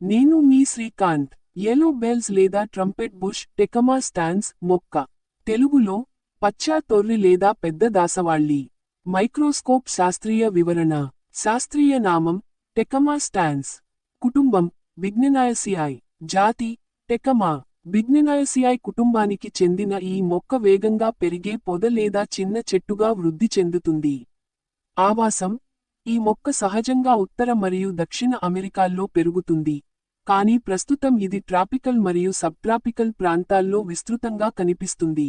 నేను మీ Srikanth yellow bells లేదా ట్రంపెట్ బుష్ టెకమా స్టాన్స్ మొక్క తెలుగులో పచ్చా తొర్రి లేదా పెద్ద దాసవాళ్ళి. మైక్రోస్కోప్ శాస్త్రీయ వివరణ. శాస్త్రీయ నామం టెకమా స్టాన్స్ కుటుంబం బిగ్నెనాయసియాయ్ జాతి టెకమా బిగ్నెనాయసియాయ్ కుటుంబానికి చెందిన ఈ మొక్క వేగంగా పెరిగే పొద లేదా చిన్న చెట్టుగా వృద్ధి చెందుతుంది. ఆవాసం ఈ మొక్క సహజంగా ఉత్తర మరియు దక్షిణ అమెరికాల్లో పెరుగుతుంది. కానీ ప్రస్తుతం ఇది ట్రాపికల్ మరియు సబ్ట్రాపికల్ ప్రాంతాల్లో విస్తృతంగా కనిపిస్తుంది.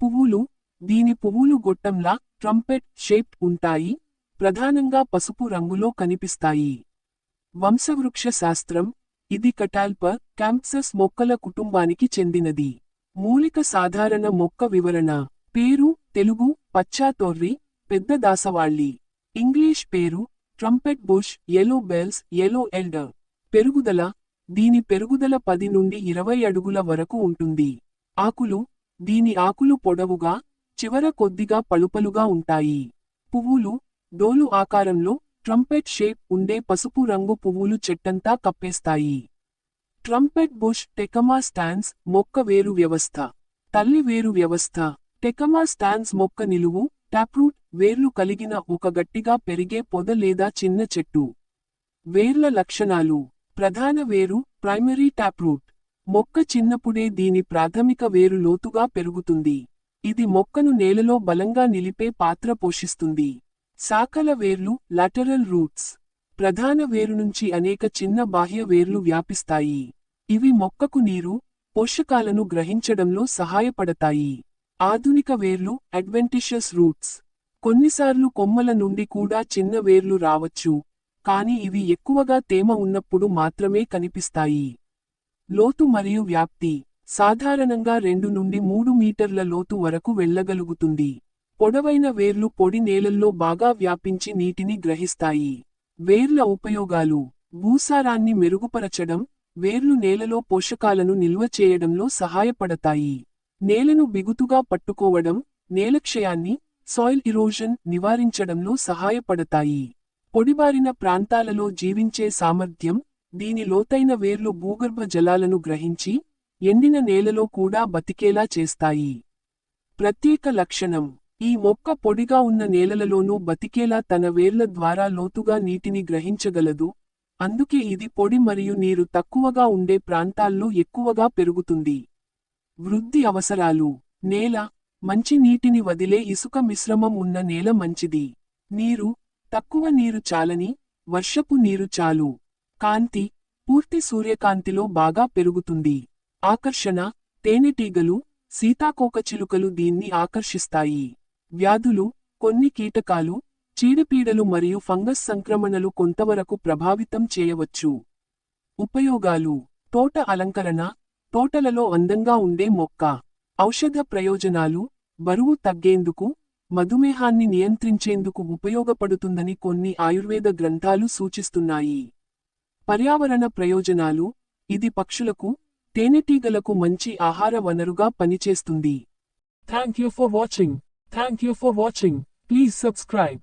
పువ్వులు దీని పువ్వులు గొట్టంలా ట్రంపెట్ షేప్ ఉంటాయి ప్రధానంగా పసుపు రంగులో కనిపిస్తాయి. వంశవృక్ష శాస్త్రం ఇది కటాల్ప క్యాంప్సస్ మొక్కల కుటుంబానికి చెందినది. మూలిక సాధారణ మొక్క వివరణ పేరు తెలుగు పచ్చాతోర్రి పెద్ద దాసవాళ్ళి. ఇంగ్లీష్ పేరు trumpet bush yellow bells yellow elder పెరుగుదల దీని పెరుగుదల పది నుండి ఇరవై అడుగుల వరకు ఉంటుంది. ఆకులు దీని ఆకులు పొడవుగా చివర కొద్దిగా పలుపలుగా ఉంటాయి. పువ్వులు డోలు ఆకారంలో ట్రంపెట్ షేప్ ఉండే పసుపు రంగు పువ్వులు చెట్టంతా కప్పేస్తాయి. ట్రంపెట్ బుష్ టెకమా స్టాన్స్ మొక్క వేరు వ్యవస్థ. తల్లి వేరు వ్యవస్థ. టెకమా స్టాన్స్ మొక్క నిలువు టాప్రూట్ వేర్లు కలిగిన ఒక గట్టిగా పెరిగే పొద లేదా చిన్న చెట్టు. వేర్ల లక్షణాలు. ప్రధాన వేరు ప్రైమరీ ట్యాప్రూట్ మొక్క చిన్నప్పుడే దీని ప్రాథమిక వేరు లోతుగా పెరుగుతుంది. ఇది మొక్కను నేలలో బలంగా నిలిపే పాత్ర పోషిస్తుంది. శాఖల వేర్లు లాటరల్ రూట్స్ ప్రధాన వేరు నుంచి అనేక చిన్న బాహ్య వేర్లు వ్యాపిస్తాయి. ఇవి మొక్కకు నీరు పోషకాలను గ్రహించడంలో సహాయపడతాయి. ఆధునిక వేర్లు అడ్వెంటిషస్ రూట్స్ కొన్నిసార్లు కొమ్మల నుండి కూడా చిన్న వేర్లు రావచ్చు. కాని ఇవి ఎక్కువగా తేమ ఉన్నప్పుడు మాత్రమే కనిపిస్తాయి. లోతు మరియు వ్యాప్తి సాధారణంగా రెండు నుండి మూడు మీటర్ల లోతు వరకు వెళ్ళగలుగుతుంది. పొడవైన వేర్లు పొడి నేలల్లో బాగా వ్యాపించి నీటిని గ్రహిస్తాయి. వేర్ల ఉపయోగాలు భూసారాన్ని మెరుగుపరచడం వేర్లు నేలలో పోషకాలను నిల్వ చేయడంలో సహాయపడతాయి. నేలను బిగుతుగా పట్టుకోవడం నేలక్షయాన్ని సాయిల్ ఇరోజన్ నివారించడంలో సహాయపడతాయి. పొడిబారిన ప్రాంతాలలో జీవించే సామర్థ్యం దీని లోతైన వేర్లు భూగర్భ జలాలను గ్రహించి ఎండిన నేలలో కూడా బతికేలా చేస్తాయి. ప్రత్యేక లక్షణం ఈ మొక్క పొడిగా ఉన్న నేలలలోనూ బతికేలా తన వేర్ల ద్వారా లోతుగా నీటిని గ్రహించగలదు. అందుకే ఇది పొడి మరియు నీరు తక్కువగా ఉండే ప్రాంతాల్లో ఎక్కువగా పెరుగుతుంది. వృద్ధి అవసరాలు నేల మంచి నీటిని వదిలే ఇసుక మిశ్రమం ఉన్న నేల మంచిది. నీరు తక్కువ నీరు చాలని వర్షపు నీరు చాలు. కాంతి పూర్తి సూర్యకాంతిలో బాగా పెరుగుతుంది. ఆకర్షణ తేనెటీగలు సీతాకోకచిలుకలు దీన్ని ఆకర్షిస్తాయి. వ్యాధులు కొన్ని కీటకాలు చీడపీడలు మరియు ఫంగస్ సంక్రమణలు కొంతవరకు ప్రభావితం చేయవచ్చు. ఉపయోగాలు తోట అలంకరణ తోటలలో అందంగా ఉండే మొక్క ఔషధ ప్రయోజనాలు బరువు తగ్గేందుకు మధుమేహాన్ని నియంత్రించేందుకు ఉపయోగపడుతుందని కొన్ని ఆయుర్వేద గ్రంథాలు సూచిస్తున్నాయి. పర్యావరణ ప్రయోజనాలు ఇది పక్షులకు తేనెటీగలకు మంచి ఆహార వనరుగా పనిచేస్తుంది. Thank you for watching thank you for watching please subscribe